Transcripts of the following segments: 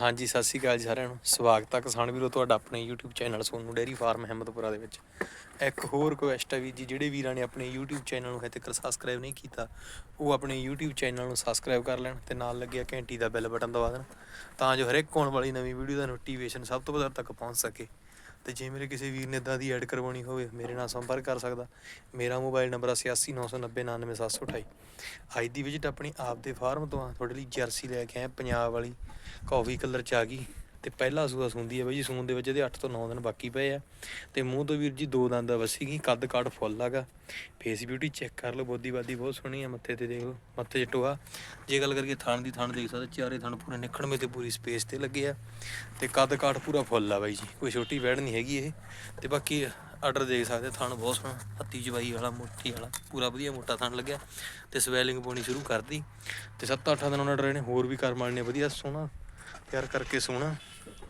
ਹਾਂਜੀ, ਸਤਿ ਸ਼੍ਰੀ ਅਕਾਲ ਜੀ ਸਾਰਿਆਂ ਨੂੰ। ਸਵਾਗਤ ਹੈ ਕਿਸਾਨ ਵੀਰੋ ਤੁਹਾਡਾ ਆਪਣੇ YouTube channel Sonu dairy farm Ahmadpura ਦੇ ਵਿੱਚ। ਇੱਕ ਹੋਰ ਰਿਕੁਐਸਟ ਹੈ ਵੀ ਜੀ, ਜਿਹੜੇ ਵੀਰਾਂ ਨੇ ਆਪਣੇ YouTube ਚੈਨਲ ਨੂੰ ਹਜੇ ਤੱਕ ਸਬਸਕ੍ਰਾਈਬ ਨਹੀਂ ਕੀਤਾ, ਉਹ ਆਪਣੇ YouTube ਚੈਨਲ ਨੂੰ ਸਬਸਕ੍ਰਾਈਬ ਕਰ ਲੈਣ ਤੇ ਨਾਲ ਲੱਗਿਆ ਘੰਟੀ ਦਾ ਬੈਲ ਬਟਨ ਦਬਾ ਦੇਣ, ਤਾਂ ਜੋ ਹਰੇਕ ਆਉਣ ਵਾਲੀ ਨਵੀਂ ਵੀਡੀਓ ਦਾ ਨੋਟੀਫਿਕੇਸ਼ਨ ਸਭ ਤੋਂ ਪਹਿਲਾਂ ਤੱਕ ਪਹੁੰਚ ਸਕੇ। ਤੇ ਜੇ ਮੇਰੇ ਕਿਸੇ ਵੀਰ ਨੇ ਇਦਾਂ ਦੀ ਐਡ ਕਰਵਾਉਣੀ ਹੋਵੇ, ਮੇਰੇ ਨਾਲ ਸੰਪਰਕ ਕਰ ਸਕਦਾ। ਮੇਰਾ ਮੋਬਾਈਲ ਨੰਬਰ 8899099728 ਅੱਜ ਦੀ ਵਿਜ਼ਿਟ ਆਪਣੀ ਆਪ ਦੇ ਫਾਰਮ ਤੋਂ ਆ, ਤੁਹਾਡੇ ਲਈ ਜਰਸੀ ਲੈ ਕੇ ਆਏ ਪੰਜਾਬ ਵਾਲੀ ਕਾਫੀ ਕਲਰ ਚ ਆ ਗਈ। ਤੇ ਪਹਿਲਾ ਸੂਆ ਸੁੰਦੀ ਹੈ ਬਾਈ ਜੀ, ਸੂਣ ਦੇ ਵਿੱਚ ਇਹਦੇ 8 ਤੋਂ 9 ਦਿਨ ਬਾਕੀ ਪਏ ਆ। ਤੇ ਮੂੰਹ ਤੋਂ ਵੀਰ ਜੀ ਦੋ ਦੰਦ ਵਸੀ ਗਈ, ਕੱਦ ਕਾਠ ਫੁੱਲ ਹੈਗਾ। ਫੇਸ ਬਿਊਟੀ ਚੈੱਕ ਕਰ ਲਓ, ਬੋਦੀ ਬਾਦੀ ਬਹੁਤ ਸੋਹਣੀ ਆ, ਮੱਥੇ ਤੇ ਦੇਖ ਲਓ ਮੱਥੇ 'ਚ ਟੋਆ। ਜੇ ਗੱਲ ਕਰੀਏ ਥਣ ਦੀ ਥਣ ਦੇਖ ਸਕਦੇ, ਚਾਰੇ ਥਣ ਪੂਰੇ ਨਿਖੜਵੇਂ ਤੇ ਪੂਰੀ ਸਪੇਸ ਤੇ ਲੱਗੇ ਆ। ਤੇ ਕੱਦ ਕਾਠ ਪੂਰਾ ਫੁੱਲ ਆ ਬਾਈ ਜੀ, ਕੋਈ ਛੋਟੀ ਵੈੜ ਨਹੀਂ ਹੈਗੀ ਇਹ। ਤੇ ਬਾਕੀ ਆਰਡਰ ਦੇਖ ਸਕਦੇ, ਥਣ ਬਹੁਤ ਸੋਹਣਾ ਹੱਤੀ ਜਵਾਈ ਵਾਲਾ ਮੋਟੀ ਵਾਲਾ, ਪੂਰਾ ਵਧੀਆ ਮੋਟਾ ਥਣ ਲੱਗਿਆ। ਤੇ ਸਵੈਲਿੰਗ ਪਾਉਣੀ ਸ਼ੁਰੂ ਕਰਦੀ ਤੇ 7-8 ਦਿਨ ਉਹਨਾਂ ਨੇ ਹੋਰ ਵੀ ਕਰ ਮਾਰਨੇ ਵਧੀਆ ਸੋਹਣਾ। ਤਿਆਰ ਕਰਕੇ ਸੋਣਾ।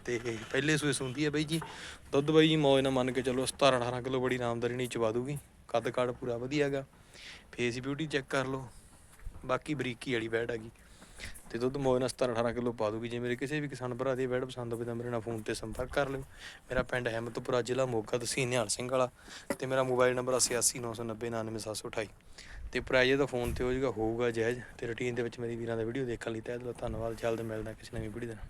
ਤੇ ਪਹਿਲੇ ਸੂਏ ਸੁੰਦੀ ਹੈ ਬਾਈ ਜੀ। ਦੁੱਧ ਬਾਈ ਜੀ ਮੌਜ ਨਾਲ ਮੰਨ ਕੇ ਚਲੋ 17 18 ਕਿਲੋ ਬੜੀ ਆਰਾਮਦਾਰੀ ਨਹੀਂ ਚਵਾ ਦੂਗੀ। ਕੱਦ ਕਾੜ ਪੂਰਾ ਵਧੀਆ ਹੈਗਾ। ਫੇਸ ਬਿਊਟੀ ਚੈੱਕ ਕਰ ਲਓ। ਬਾਕੀ ਬਰੀਕੀ ਵਾਲੀ ਬੈਡ ਹੈਗੀ। ਤੇ ਦੁੱਧ ਮੌਜ ਨਾਲ 17 18 ਕਿਲੋ ਪਾ ਦੂਗੀ। ਜੇ ਮੇਰੇ ਕਿਸੇ ਵੀ ਕਿਸਾਨ ਭਰਾ ਦੀ ਬੈਡ ਪਸੰਦ ਹੋਵੇ ਤਾਂ ਮੇਰੇ ਨਾਲ ਫੋਨ ਤੇ ਸੰਪਰਕ ਕਰ ਲਿਓ। ਮੇਰਾ ਪਿੰਡ ਅਹਿਮਦਪੁਰਾ, ਜ਼ਿਲ੍ਹਾ ਮੋਗਾ, ਤਹਿਸੀਲ ਨਿਹਾਲ ਸਿੰਘ ਵਾਲਾ ਤੇ ਮੇਰਾ ਮੋਬਾਈਲ ਨੰਬਰ 8899099728 ਤੇ ਪ੍ਰਾਈਜ਼ ਇਹਦਾ ਫੋਨ ਤੇ ਹੋ ਜਾਊਗਾ ਹੋਊਗਾ, ਜਾਇਜ਼ ਤੇ ਰੁਟੀਨ ਦੇ ਵਿੱਚ ਮੇਰੀ ਵੀਰਾਂ ਦਾ ਵੀਡੀਓ ਦੇਖਣ ਲਈ। ਤਹਿ ਦਿਲੋਂ ਧੰਨਵਾਦ। ਜਲਦ ਮਿਲਦਾ ਕਿਸੇ ਨਵੀਂ ਵੀਡੀਓ ਦੇ ਨਾਲ।